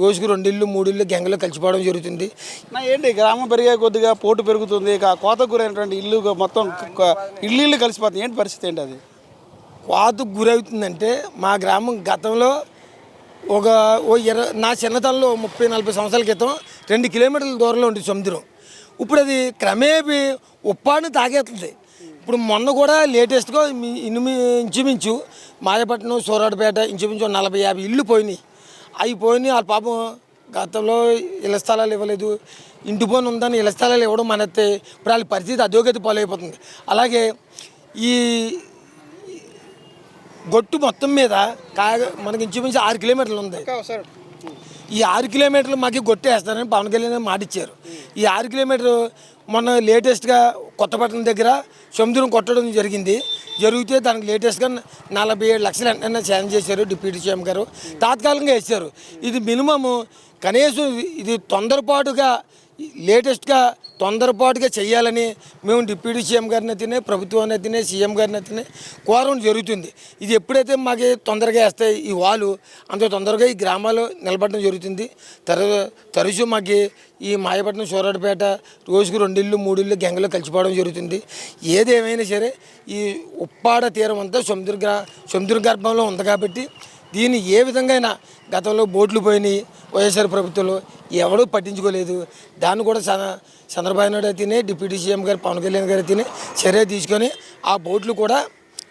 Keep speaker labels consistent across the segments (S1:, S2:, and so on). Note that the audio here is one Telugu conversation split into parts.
S1: రోజుకు రెండు ఇల్లు మూడు ఇల్లు గంగలో కలిసిపోవడం జరుగుతుంది.
S2: నా ఏంటి గ్రామం పెరిగే కొద్దిగా పోటు పెరుగుతుంది ఇక కోతకు గురైనటువంటి ఇల్లు మొత్తం ఇల్లు ఇల్లు కలిసిపోతుంది ఏంటి పరిస్థితి ఏంటి అది?
S1: కోతకు గురవుతుందంటే మా గ్రామం గతంలో ఒక ఓ ఇరవై నా చిన్నతనంలో ముప్పై నలభై సంవత్సరాల క్రితం రెండు కిలోమీటర్ల దూరంలో ఉంటుంది సముద్రం. ఇప్పుడు అది క్రమేపీ ఉప్పాన్ని తాగేస్తుంది. ఇప్పుడు మొన్న కూడా లేటెస్ట్గా ఇనుమి ఇంచుమించు మాయపట్నం సూరాడపేట ఇంచుమించు నలభై యాభై ఇల్లు పోయినాయి. అవి పోయినాయి వాళ్ళ పాపం గతంలో ఇళ్ళ స్థలాలు ఇవ్వలేదు. ఇంటి పని ఉందని ఇళ్ళ స్థలాలు ఇవ్వడం మనతే ఇప్పుడు వాళ్ళ పరిస్థితి అధోగతి పాలైపోతుంది. అలాగే ఈ గొట్టు మొత్తం మీద కాగ మనకి ఇంచుమించు ఆరు కిలోమీటర్లు ఉంది. ఈ ఆరు కిలోమీటర్లు మాకు గొట్టు వేస్తారని పవన్ కళ్యాణ్ మాట ఇచ్చారు ఈ ఆరు కిలోమీటర్లు మొన్న లేటెస్ట్గా కొత్తపట్నం దగ్గర సముద్రం కొట్టడం జరిగింది. జరిగితే దానికి లేటెస్ట్గా నలభై ఏడు లక్షలు వెంటనే సాయం చేశారు డిప్యూటీ సీఎం గారు. తాత్కాలికంగా వేశారు. ఇది మినిమము కనీసం ఇది తొందరపాటుగా లేటెస్ట్గా తొందరపాటుగా చేయాలని మేము డిప్యూటీ సీఎం గారిని అయితేనే ప్రభుత్వాన్ని అయితేనే సీఎం గారిని అయితేనే కోరడం జరుగుతుంది. ఇది ఎప్పుడైతే మాకు తొందరగా వేస్తాయి ఈ వాళ్ళు అంత తొందరగా ఈ గ్రామాలు నిలబడడం జరుగుతుంది. తర తరచు మాకు ఈ మాయపట్నం సూరాడపేట రోజుకు రెండిళ్ళు ఇల్లు మూడు గంగలో కలిసిపోవడం జరుగుతుంది. ఏదేమైనా సరే ఈ ఉప్పాడ తీరం అంతా సముద్ర గ్రా సముద్ర గర్భంలో ఉంది కాబట్టి దీన్ని ఏ విధంగా అయినా గతంలో బోట్లు పోయినాయి వైఎస్ఆర్ ప్రభుత్వంలో ఎవడూ పట్టించుకోలేదు. దాన్ని కూడా చ- చంద్రబాబు నాయుడు అయితేనే డిప్యూటీ సీఎం గారు పవన్ కళ్యాణ్ గారు అయితేనే చర్య తీసుకొని ఆ బోట్లు కూడా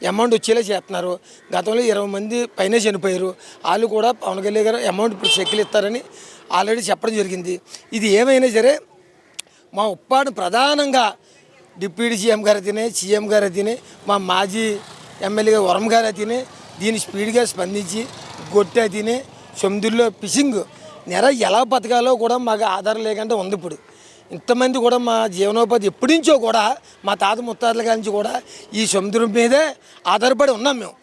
S1: అమౌంట్ వచ్చేలా చేస్తున్నారు. గతంలో ఇరవై మంది పైన చనిపోయారు. వాళ్ళు కూడా పవన్ కళ్యాణ్ గారు అమౌంట్ ఇప్పుడు చెక్కులు ఇస్తారని ఆల్రెడీ చెప్పడం జరిగింది. ఇది ఏమైనా సరే మా ఉప్పాడు ప్రధానంగా డిప్యూటీ సీఎం గారు తినే సీఎం గారు తినే మా మాజీ ఎమ్మెల్యే వరం గారు తినే దీన్ని స్పీడ్గా స్పందించి గొట్టె తిని సముద్రంలో ఫిషింగ్ నెర ఎలా బతకాలో కూడా మాకు ఆధారం లేకుండా ఉంది ఇప్పుడు. ఇంతమంది కూడా మా జీవనోపాధి ఎప్పటి నుంచో కూడా మా తాత ముత్తాతల కాడి నుంచి కూడా ఈ సముద్రం మీదే ఆధారపడి ఉన్నాం మేము.